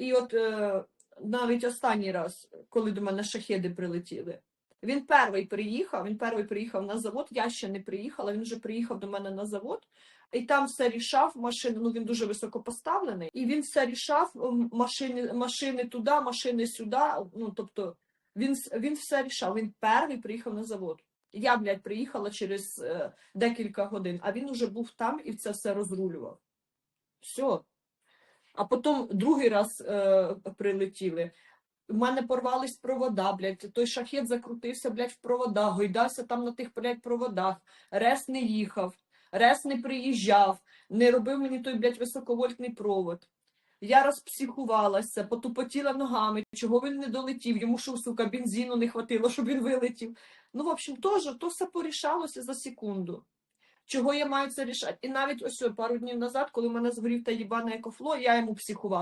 І от е, навіть останній раз, коли до мене шахеди прилетіли, він перший приїхав, він перший приїхав на завод, я ще не приїхала, він вже приїхав до мене на завод, і там все рішав, машини, ну він дуже високо поставлений, і він все рішав, машини, машини туди, машини сюди, ну тобто він, він все рішав, він перший приїхав на завод. Я, блядь, приїхала через е, декілька годин, а він уже був там і це все розрулював. Все. А потім другий раз е, прилетіли. У мене порвались провода, блядь. Той шахет закрутився, блядь, в проводах, гойдався там на тих, блядь, проводах. Рес не їхав, рес не приїжджав, не робив мені той, блядь, високовольтний провод. Я розпсихувалася, потупотіла ногами, чого він не долетів, йому що, сука, бензину не хватило, щоб він вилетів. Ну, в общем, теж, то все порішалося за секунду. Чого я маю це рішати? І навіть ось пару днів назад, коли мене згорів та їбане екофло, я йому психувала.